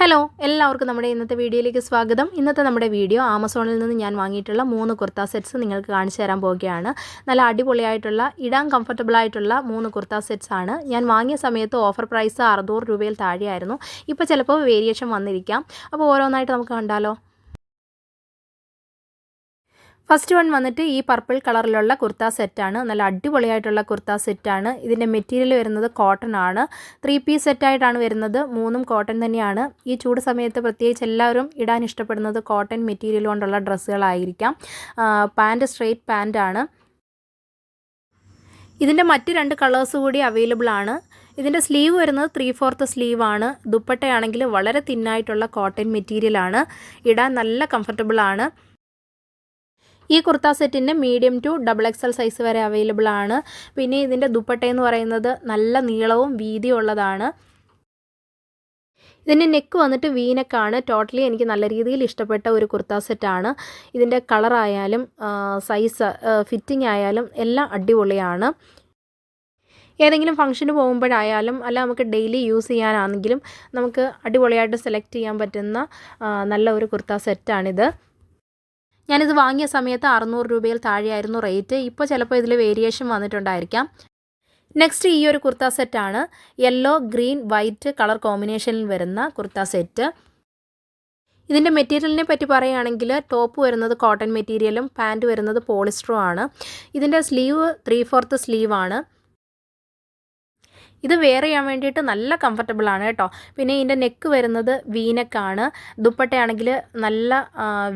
Hello എല്ലാവർക്കും നമ്മുടെ ഇന്നത്തെ വീഡിയോയിലേക്ക് സ്വാഗതം. ഇന്നത്തെ നമ്മുടെ വീഡിയോ ആമസോണിൽ നിന്ന് ഞാൻ വാങ്ങിയിട്ടുള്ള മൂന്ന് കുർത്ത സെറ്റ്സ് നിങ്ങൾക്ക് കാണിച്ചു തരാൻ പോവുകയാണ്. നല്ല അടിപൊളിയായിട്ടുള്ള ഇടാൻ കംഫർട്ടബിൾ ആയിട്ടുള്ള മൂന്ന് കുർത്ത സെറ്റ്സ് ആണ്. ഞാൻ വാങ്ങിയ സമയത്ത് ഓഫർ പ്രൈസ് അറുന്നൂറ് രൂപയിൽ താഴെയായിരുന്നു. ഇപ്പോൾ ചിലപ്പോൾ വേരിയേഷൻ വന്നിരിക്കാം. അപ്പോൾ ഓരോന്നായിട്ട് നമുക്ക് കണ്ടാലോ? ഫസ്റ്റ് വൺ വന്നിട്ട് ഈ പർപ്പിൾ കളറിലുള്ള കുർത്ത സെറ്റാണ് നല്ല അടിപൊളിയായിട്ടുള്ള കുർത്ത സെറ്റാണ് ഇതിന്റെ മെറ്റീരിയൽ വരുന്നത് കോട്ടൺ ആണ്. ത്രീ പീസ് സെറ്റായിട്ടാണ് വരുന്നത്. മൂന്നും കോട്ടൺ തന്നെയാണ്. ഈ ചൂട് സമയത്ത് പ്രത്യേകിച്ച് എല്ലാവരും ഇടാൻ ഇഷ്ടപ്പെടുന്നത് കോട്ടൺ മെറ്റീരിയൽ കൊണ്ടുള്ള ഡ്രസ്സുകളായിരിക്കാം. പാന്റ് സ്ട്രെയിറ്റ് പാന്റാണ് ഇതിന്റെ മറ്റ് രണ്ട് കളേഴ്സ് കൂടി അവൈലബിൾ ആണ്. ഇതിന്റെ സ്ലീവ് വരുന്നത് ത്രീ ഫോർത്ത് സ്ലീവ് ആണ്. ദുപ്പട്ടയാണെങ്കിൽ വളരെ തിന്നായിട്ടുള്ള കോട്ടൺ മെറ്റീരിയലാണ് ഇടാൻ നല്ല കംഫർട്ടബിൾ ആണ്. ഈ കുർത്ത സെറ്റിന്റെ medium to double XL size വരെ അവൈലബിൾ ആണ്. പിന്നെ ഇതിന്റെ ദുപ്പട്ടയെന്ന് പറയുന്നത് നല്ല നീളവും വീതിയുള്ളതാണ് ഇതിന്റെ നെക്ക് വന്നിട്ട് വീനക്കാണ് ടോട്ടലി എനിക്ക് നല്ല രീതിയിൽ ഇഷ്ടപ്പെട്ട ഒരു കുർത്ത സെറ്റാണ് ഇതിന്റെ കളറായാലും സൈസ് ഫിറ്റിംഗ് ആയാലും എല്ലാം അടിപൊളിയാണ്. ഏതെങ്കിലും ഫംഗ്ഷന് പോകുമ്പോഴായാലും അല്ല നമുക്ക് ഡെയിലി യൂസ് ചെയ്യാനാണെങ്കിലും നമുക്ക് അടിപൊളിയായിട്ട് സെലക്ട് ചെയ്യാൻ പറ്റുന്ന നല്ല ഒരു കുർത്ത സെറ്റാണിത് ഞാനിത് വാങ്ങിയ സമയത്ത് അറുന്നൂറ് രൂപയിൽ താഴെയായിരുന്നു റേറ്റ്. ഇപ്പോൾ ചിലപ്പോൾ ഇതിൽ വേരിയേഷൻ വന്നിട്ടുണ്ടായിരിക്കാം. നെക്സ്റ്റ് ഈ ഒരു കുർത്ത സെറ്റാണ് യെല്ലോ ഗ്രീൻ വൈറ്റ് കളർ കോമ്പിനേഷനിൽ വരുന്ന കുർത്ത സെറ്റ് ഇതിന്റെ മെറ്റീരിയലിനെ പറ്റി പറയുകയാണെങ്കിൽ ടോപ്പ് വരുന്നത് കോട്ടൺ മെറ്റീരിയലും പാന്റ് വരുന്നത് പോളിസ്റ്ററും ആണ്. ഇതിന്റെ സ്ലീവ് ത്രീ ഫോർത്ത് സ്ലീവാണ് ഇത് വെയർ ചെയ്യാൻ വേണ്ടിയിട്ട് നല്ല കംഫർട്ടബിൾ ആണ് കേട്ടോ. പിന്നെ ഇതിന്റെ നെക്ക് വരുന്നത് വീനക്കാണ് ദുപ്പട്ടയാണെങ്കിൽ നല്ല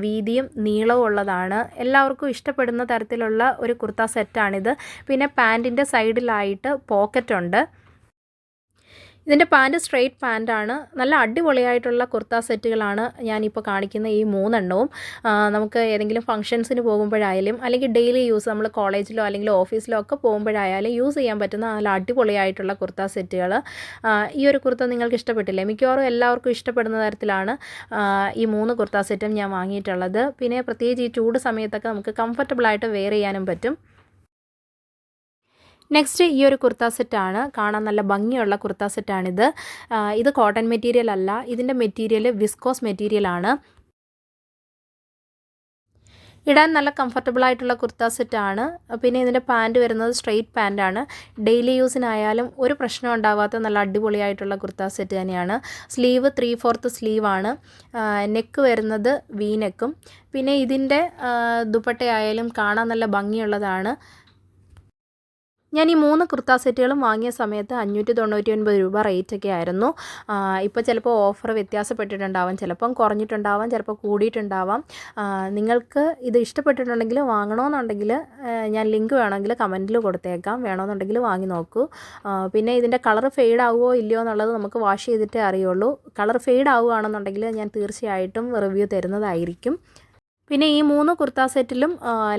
വീതിയും നീളവും ഉള്ളതാണ്. എല്ലാവർക്കും ഇഷ്ടപ്പെടുന്ന തരത്തിലുള്ള ഒരു കുർത്ത സെറ്റാണിത് പിന്നെ പാന്റിന്റെ സൈഡിലായിട്ട് പോക്കറ്റ് ഉണ്ട്. ഇതിന്റെ പാന്റ് സ്ട്രെയിറ്റ് പാന്റാണ്. നല്ല അടിപൊളിയായിട്ടുള്ള കുർത്ത സെറ്റുകളാണ് ഞാനിപ്പോൾ കാണിക്കുന്ന ഈ മൂന്നെണ്ണവും. നമുക്ക് ഏതെങ്കിലും ഫംഗ്ഷൻസിന് പോകുമ്പോഴായാലും അല്ലെങ്കിൽ ഡെയിലി യൂസ് നമ്മൾ കോളേജിലോ അല്ലെങ്കിൽ ഓഫീസിലോ ഒക്കെ പോകുമ്പോഴായാലും യൂസ് ചെയ്യാൻ പറ്റുന്ന നല്ല അടിപൊളിയായിട്ടുള്ള കുർത്ത സെറ്റുകൾ. ഈ ഒരു കുർത്ത നിങ്ങൾക്ക് ഇഷ്ടപ്പെട്ടില്ലേ? മിക്കവാറും എല്ലാവർക്കും ഇഷ്ടപ്പെടുന്ന തരത്തിലാണ് ഈ മൂന്ന് കുർത്ത സെറ്റും ഞാൻ വാങ്ങിയിട്ടുള്ളത്. പിന്നെ പ്രത്യേകിച്ച് ഈ ചൂട് സമയത്തൊക്കെ നമുക്ക് കംഫർട്ടബിളായിട്ട് വെയർ ചെയ്യാനും പറ്റും. നെക്സ്റ്റ് ഈ ഒരു കുർത്ത സെറ്റാണ് കാണാൻ നല്ല ഭംഗിയുള്ള കുർത്ത സെറ്റാണിത് ഇത് കോട്ടൺ മെറ്റീരിയൽ അല്ല. ഇതിന്റെ മെറ്റീരിയൽ വിസ്കോസ് മെറ്റീരിയലാണ് ഇടാൻ നല്ല കംഫർട്ടബിൾ ആയിട്ടുള്ള കുർത്ത സെറ്റാണ് പിന്നെ ഇതിന്റെ പാന്റ് വരുന്നത് സ്ട്രെയിറ്റ് പാന്റാണ് ഡെയിലി യൂസിനായാലും ഒരു പ്രശ്നം ഉണ്ടാവാത്ത നല്ല അടിപൊളിയായിട്ടുള്ള കുർത്ത സെറ്റ് തന്നെയാണ്. സ്ലീവ് ത്രീ ഫോർത്ത് സ്ലീവാണ് നെക്ക് വരുന്നത് വി നെക്കും പിന്നെ ഇതിന്റെ ദുപ്പട്ടയായാലും കാണാൻ നല്ല ഭംഗിയുള്ളതാണ്. ഞാൻ ഈ മൂന്ന് കുർത്താ സെറ്റുകളും വാങ്ങിയ സമയത്ത് അഞ്ഞൂറ്റി തൊണ്ണൂറ്റി ഒൻപത് രൂപ റേറ്റൊക്കെ ആയിരുന്നു. ഇപ്പോൾ ചിലപ്പോൾ ഓഫർ വ്യത്യാസപ്പെട്ടിട്ടുണ്ടാവാം. ചിലപ്പം കുറഞ്ഞിട്ടുണ്ടാവാം ചിലപ്പോൾ കൂടിയിട്ടുണ്ടാവാം. നിങ്ങൾക്ക് ഇത് ഇഷ്ടപ്പെട്ടിട്ടുണ്ടെങ്കിൽ വാങ്ങണമെന്നുണ്ടെങ്കിൽ ഞാൻ ലിങ്ക് വേണമെങ്കിൽ കമന്റിൽ കൊടുത്തേക്കാം. വേണമെന്നുണ്ടെങ്കിൽ വാങ്ങി നോക്കൂ. പിന്നെ ഇതിന്റെ കളർ ഫെയ്ഡ് ആവുമോ ഇല്ലയോ എന്നുള്ളത് നമുക്ക് വാഷ് ചെയ്തിട്ടേ അറിയുള്ളൂ. കളർ ഫെയ്ഡ് ആവുകയാണെന്നുണ്ടെങ്കിൽ ഞാൻ തീർച്ചയായിട്ടും റിവ്യൂ തരുന്നതായിരിക്കും. പിന്നെ ഈ മൂന്ന് കുർത്ത സെറ്റിലും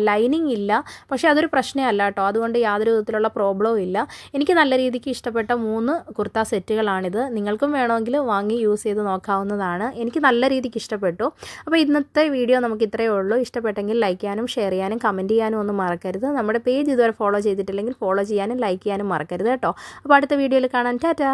ലൈനിങ് ഇല്ല. പക്ഷേ അതൊരു പ്രശ്നമല്ല കേട്ടോ. അതുകൊണ്ട് യാതൊരു വിധത്തിലുള്ള പ്രോബ്ലവും ഇല്ല. എനിക്ക് നല്ല രീതിക്ക് ഇഷ്ടപ്പെട്ട മൂന്ന് കുർത്ത സെറ്റുകളാണിത്. നിങ്ങൾക്കും വേണമെങ്കിൽ വാങ്ങി യൂസ് ചെയ്ത് നോക്കാവുന്നതാണ്. എനിക്ക് നല്ല രീതിക്ക് ഇഷ്ടപ്പെട്ടു. അപ്പോൾ ഇന്നത്തെ വീഡിയോ നമുക്ക് ഇത്രയേ ഉള്ളൂ. ഇഷ്ടപ്പെട്ടെങ്കിൽ ലൈക്ക് ചെയ്യാനും ഷെയർ ചെയ്യാനും കമന്റ് ചെയ്യാനും ഒന്നും മറക്കരുത്. നമ്മുടെ പേജ് ഇതുവരെ ഫോളോ ചെയ്തിട്ടില്ലെങ്കിൽ ഫോളോ ചെയ്യാനും ലൈക്ക് ചെയ്യാനും മറക്കരുത് കേട്ടോ. അപ്പോൾ അടുത്ത വീഡിയോയിൽ കാണാൻ ടാറ്റാ!